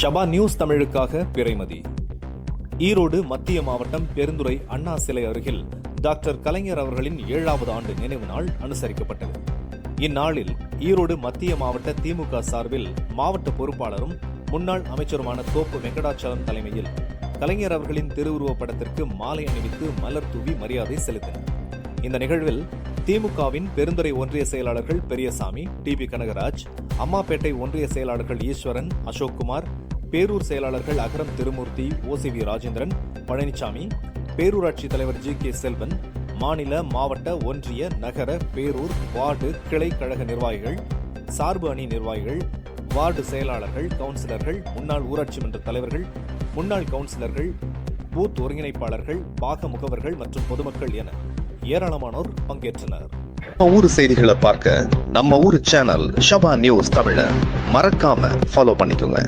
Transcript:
ஷபா நியூஸ் தமிழுக்காக பிறைமதி. ஈரோடு மத்திய மாவட்டம் பெருந்துறை அண்ணா சிலை அருகில் டாக்டர் கலைஞர் அவர்களின் ஏழாவது ஆண்டு நினைவு நாள் அனுசரிக்கப்பட்டது. இந்நாளில் ஈரோடு மத்திய மாவட்ட திமுக சார்பில் மாவட்ட பொறுப்பாளரும் முன்னாள் அமைச்சருமான தோப்பு வெங்கடாச்சலம் தலைமையில் கலைஞர் அவர்களின் திருவுருவப் படத்திற்கு மாலை அணிவித்து மலர் தூவி மரியாதை செலுத்தினர். இந்த நிகழ்வில் திமுகவின் பெருந்துறை ஒன்றிய செயலாளர்கள் பெரியசாமி டி பி கனகராஜ் அம்மாப்பேட்டை ஒன்றிய செயலாளர்கள் ஈஸ்வரன் அசோக்குமார் பேரூர் செயலாளர்கள் Agaram Thirumoorthy O C V Rajendran Palanisamy பேரூராட்சி தலைவர் ஜி கே செல்வன் மாநில மாவட்ட ஒன்றிய நகர பேரூர் வார்டு கிளை கழக நிர்வாகிகள் சார்பு அணி நிர்வாகிகள் வார்டு செயலாளர்கள் கவுன்சிலர்கள் முன்னாள் ஊராட்சி மன்ற தலைவர்கள் முன்னாள் கவுன்சிலர்கள் பூத் ஒருங்கிணைப்பாளர்கள் பாக முகவர்கள் மற்றும் பொதுமக்கள் என ஏராளமானோர் பங்கேற்றனர். நம்ம ஊர் செய்திகளை பார்க்க நம்ம ஊர் சேனல் ஷபா நியூஸ் தமிழ மறக்காம ஃபாலோ பண்ணிக்கோங்க.